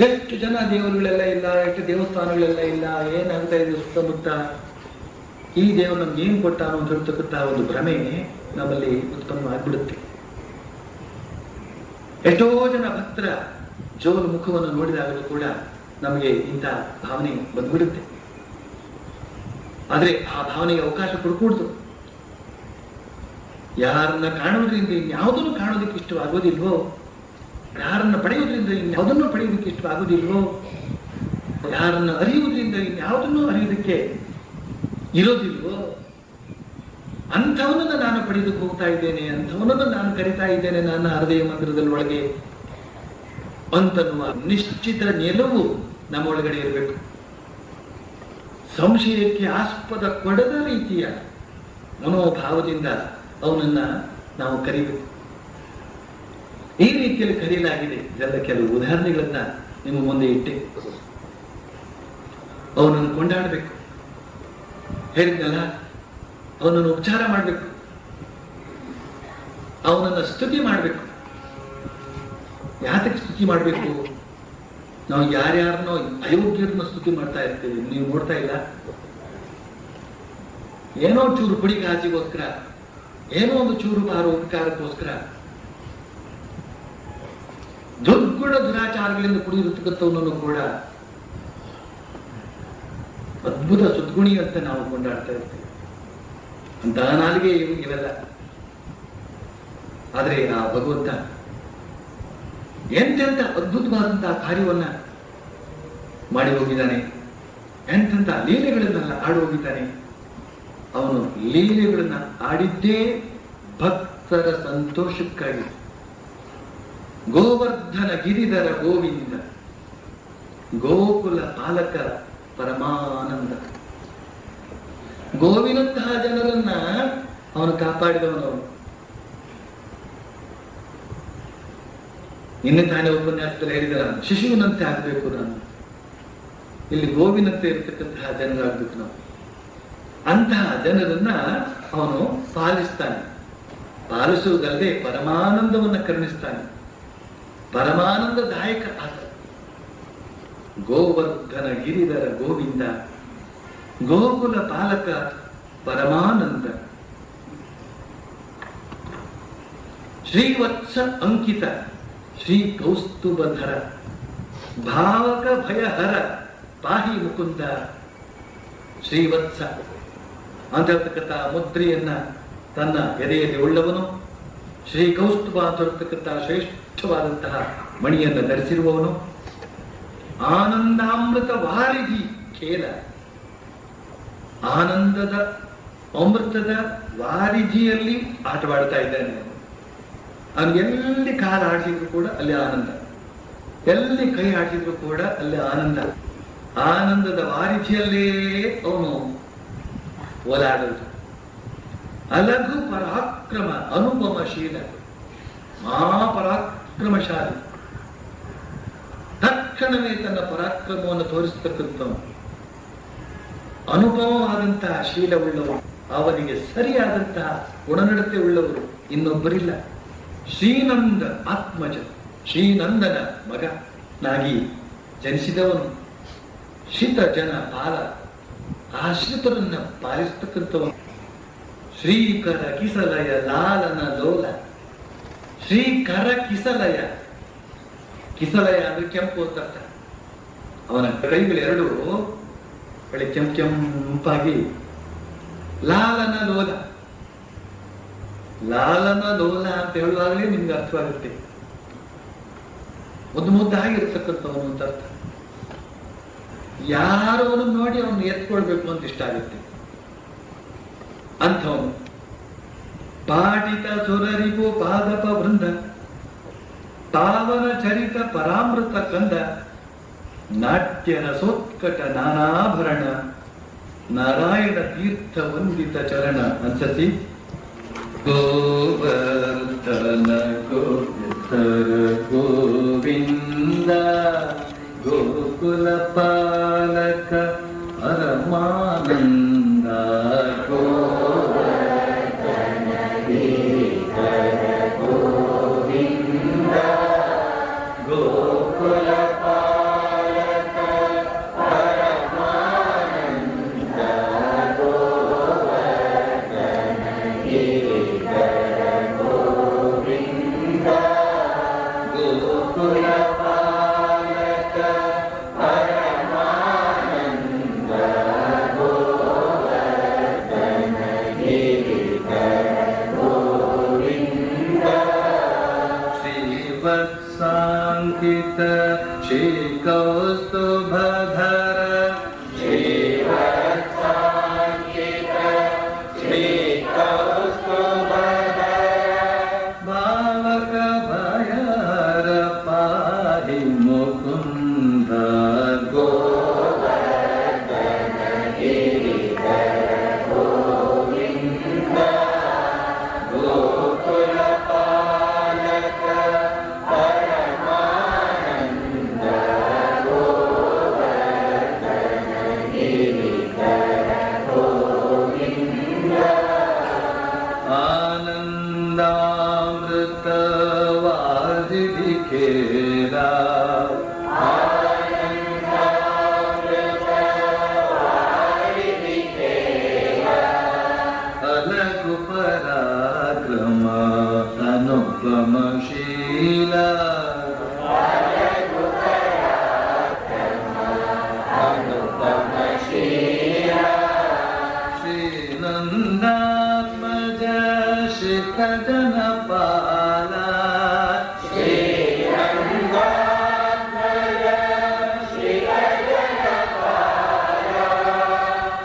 ಎಷ್ಟು ಜನ ದೇವರುಗಳೆಲ್ಲ ಇಲ್ಲ, ಎಷ್ಟು ದೇವಸ್ಥಾನಗಳೆಲ್ಲ ಇಲ್ಲ ಏನಾಗ್ತಾ ಇದೆ ಸುತ್ತಮುತ್ತ? ಈ ದೇವರು ನಮ್ಗೆ ಏನ್ ಕೊಟ್ಟಾನೋ ಅಂತ ಹೇಳ್ತಕ್ಕಂಥ ಒಂದು ಭ್ರಮೆ ನಮ್ಮಲ್ಲಿ ಉತ್ಪನ್ನ ಆಗ್ಬಿಡುತ್ತೆ. ಎಷ್ಟೋ ಜನ ಭಕ್ತರ ಜೋರು ಮುಖವನ್ನು ನೋಡಿದಾಗಲೂ ಕೂಡ ನಮಗೆ ಇಂಥ ಭಾವನೆ ಬಂದ್ಬಿಡುತ್ತೆ. ಆದ್ರೆ ಆ ಭಾವನೆಗೆ ಅವಕಾಶ ಕೊಡಕೂಡ್ದು. ಯಾರನ್ನ ಕಾಣುವುದರಿಂದ ಇನ್ಯಾವುದನ್ನು ಕಾಣೋದಕ್ಕೆ ಇಷ್ಟವಾಗೋದಿಲ್ವೋ ಯಾರನ್ನ ಪಡೆಯುವುದರಿಂದ ಇನ್ಯಾವುದನ್ನು ಪಡೆಯುವುದಕ್ಕೆ ಇಷ್ಟವಾಗೋದಿಲ್ವೋ ಯಾರನ್ನು ಅರಿಯುವುದರಿಂದ ಇನ್ಯಾವುದನ್ನು ಅರಿಯುವುದಕ್ಕೆ ಇರೋದಿಲ್ವೋ, ಅಂಥವನನ್ನು ನಾನು ಪಡೆಯೋದಕ್ಕೆ ಹೋಗ್ತಾ ಇದ್ದೇನೆ, ಅಂಥವನನ್ನು ನಾನು ಕರಿತಾ ಇದ್ದೇನೆ ನನ್ನ ಹೃದಯ ಮಂದಿರದಲ್ಲೊಳಗೆ ಅಂತನ್ನುವ ನಿಶ್ಚಿತ ನೆಲವು ನಮ್ಮ ಒಳಗಡೆ ಇರಬೇಕು. ಸಂಶಯಕ್ಕೆ ಆಸ್ಪದ ಕೊಡದ ರೀತಿಯ ಮನೋಭಾವದಿಂದ ಅವನನ್ನ ನಾವು ಕರಿಬೇಕು. ಈ ರೀತಿಯಲ್ಲಿ ಕರೆಯಲಾಗಿದೆ. ಇದೆಲ್ಲ ಕೆಲವು ಉದಾಹರಣೆಗಳನ್ನ ನಿಮ್ಮ ಮುಂದೆ ಇಟ್ಟೆ. ಅವನನ್ನು ಕೊಂಡಾಡಬೇಕು. ಹೇಳಿದ್ನಲ್ಲ, ಅವನನ್ನು ಉಪಚಾರ ಮಾಡಬೇಕು. ಅವನನ್ನು ಸ್ತುತಿ ಮಾಡಬೇಕು. ಯಾತಕ್ಕೆ ಸ್ತುತಿ ಮಾಡಬೇಕು? ನಾವು ಯಾರ್ಯಾರನ್ನೋ ಅಯೋಗ್ಯರನ್ನ ಸ್ತುತಿ ಮಾಡ್ತಾ ಇರ್ತೀವಿ. ನೀವು ನೋಡ್ತಾ ಇಲ್ಲ? ಏನೋ ಚೂರು ಪುಡಿ ಕಾಸಿಗೋಸ್ಕರ ಏನೋ ಒಂದು ಚೂರು ಪಾರು ಉಪಕಾರಕ್ಕೋಸ್ಕರ ದುರ್ಗುಣ ದುರಾಚಾರಗಳಿಂದ ಕುಡಿದಿರ್ತಕ್ಕಂಥವನನ್ನು ಕೂಡ ಅದ್ಭುತ ಸದ್ಗುಣಿ ಅಂತ ನಾವು ಕೊಂಡಾಡ್ತಾ ಇರ್ತೇವೆ. ಅಂತಹ ನಾಲಿಗೆ ಇರಲ್ಲ ಆದರೆ ಆದ್ರೆ ಆ ಭಗವಂತ ಎಂತೆಂಥ ಅದ್ಭುತವಾದಂತಹ ಕಾರ್ಯವನ್ನ ಮಾಡಿ ಹೋಗಿದ್ದಾನೆ. ಎಂತೆಂಥ ಲೀಲೆಗಳನ್ನೆಲ್ಲ ಆಡಿ ಹೋಗಿದ್ದಾನೆ. ಅವನು ಲೀಲೆಗಳನ್ನ ಆಡಿದ್ದೇ ಭಕ್ತರ ಸಂತೋಷಕ್ಕಾಗಿ. ಗೋವರ್ಧನ ಗಿರಿಧರ ಗೋವಿಂದ, ಗೋಕುಲ ಪಾಲಕ ಪರಮಾನಂದ. ಗೋವಿನಂತಹ ಜನರನ್ನ ಅವನು ಕಾಪಾಡಿದವನು ನಿನ್ನೆ ತಾನೇ ಉಪನ್ಯಾಸದಲ್ಲಿ ಹೇಳಿದ ಶಿಶುವಿನಂತೆ ಆಗ್ಬೇಕು ನಾನು. ಇಲ್ಲಿ ಗೋವಿನಂತೆ ಇರತಕ್ಕಂತಹ ಜನರಾಗ್ಬೇಕು ನಾವು. ಅಂತಹ ಜನರನ್ನ ಅವನು ಪಾಲಿಸ್ತಾನೆ. ಪಾಲಿಸುವುದಲ್ಲದೆ ಪರಮಾನಂದವನ್ನ ಕರುಣಿಸ್ತಾನೆ. ಪರಮಾನಂದದಾಯಕ ಆತ. ಗೋವರ್ಧನ ಗಿರಿಧರ ಗೋವಿಂದ, ಗೋಕುಲ ಪಾಲಕ ಪರಮಾನಂದ. ಶ್ರೀವತ್ಸ ಅಂಕಿತ ಶ್ರೀ ಕೌಸ್ತುಭಧರ, ಭಾವಕ ಭಯಹರ ಪಾಹಿ ಮುಕುಂದ. ಶ್ರೀವತ್ಸ ಅಂತ ಹೇಳ್ತಕ್ಕಂಥ ಮುದ್ರೆಯನ್ನ ತನ್ನ ಎದೆಯಲ್ಲಿ ಉಳ್ಳವನು. ಶ್ರೀ ಕೌಸ್ತುಭ ಅಂತ ಹೇಳ್ತಕ್ಕಂತಹ ಶ್ರೇಷ್ಠವಾದಂತಹ ಮಣಿಯನ್ನು ಧರಿಸಿರುವವನು. ಆನಂದಾಮೃತ ವಾರಿಧಿ ಖೇಲ ಆನಂದದ ಅಮೃತದ ವಾರಿಧಿಯಲ್ಲಿ ಆಟವಾಡ್ತಾ ಇದ್ದಾನೆ. ಅವನು. ಎಲ್ಲಿ ಕಾಲ ಆಡಿಸಿದ್ರು ಕೂಡ ಅಲ್ಲಿ ಆನಂದ. ಎಲ್ಲಿ ಕೈ ಆಡಿಸಿದ್ರು ಕೂಡ ಅಲ್ಲಿ ಆನಂದ. ಆನಂದದ ವಾರಿಧಿಯಲ್ಲೇ ಅವನು ಓಲಾಡುವುದು. ಅಲಘು ಪರಾಕ್ರಮ ಅನುಪಮಶೀಲ. ಮಹಾಪರಾಕ್ರಮಶಾಲಿ. ತಕ್ಷಣವೇ ತನ್ನ ಪರಾಕ್ರಮವನ್ನು ತೋರಿಸತಕ್ಕಂಥವನು. ಅನುಭವವಾದಂತಹ ಶೀಲವುಳ್ಳವರು ಅವನಿಗೆ ಸರಿಯಾದಂತಹ ಗುಣನಡತೆ ಉಳ್ಳವರು ಇನ್ನೊಬ್ಬರಿಲ್ಲ. ಶ್ರೀನಂದ ಆತ್ಮಜ, ಶ್ರೀನಂದನ ಮಗ ನಾಗಿ ಜನಿಸಿದವನು. ಶಿತ ಜನ ಪಾಲ ಆಶ್ರಿತರನ್ನ ಪಾಲಿಸ್ತಕ್ಕಂಥವನು. ಶ್ರೀಕರ ಕಿಸಲಯ ಲಾಲನ ಲೋಲ. ಶ್ರೀಕರ ಕಿಸಲಯ ಕಿಸಲಯ ಅಂದ್ರೆ ಕೆಂಪು ಅಂತ ಅವನ ಕೈಗಳೆರಡು ಕಡೆ ಕೆಂಪು ಕೆಂಪಾಗಿ. ಲಾಲನ ಲೋಲ. ಲಾಲನ ಲೋಲ ಅಂತ ಹೇಳುವಾಗಲೇ ನಿಮ್ಗೆ ಅರ್ಥವಾಗುತ್ತೆ. ಮುದ್ದು ಮುದ್ದಾಗಿರ್ತಕ್ಕಂಥವನು ಅಂತ ಅರ್ಥ. ಯಾರು ಅವನು ನೋಡಿ ಅವನು ಎತ್ಕೊಳ್ಬೇಕು ಅಂತ ಇಷ್ಟ ಆಗುತ್ತೆ. ಅಂಥವನು. ಪಾಡಿತ ಸುರರಿಗೂ ಪಾದಪ ವೃಂದ, ಪಾವನ ಚರಿತ ಪರಾಮೃತ ಕಂದ ನಾಟ್ಯ ರಸೋತ್ಕಟ ನಾನಾಭರಣ, ನಾರಾಯಣ ತೀರ್ಥ ವಂದಿತ ಚರಣ ಅನ್ಸತಿ. ಗೋವರ್ಧನ ಗೋಚರ ಗೋವಿಂದ, ಗೋಕುಲ ಪಾಲಕ ಪರಮಾನಂದ श्रीतोभ ಶ್ರೀಕಜನಪಾಲ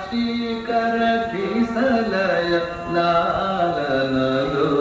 ಶ್ರೀಕರ ಕಿಸಲಯ ಲಾಲನ ಲೋಲ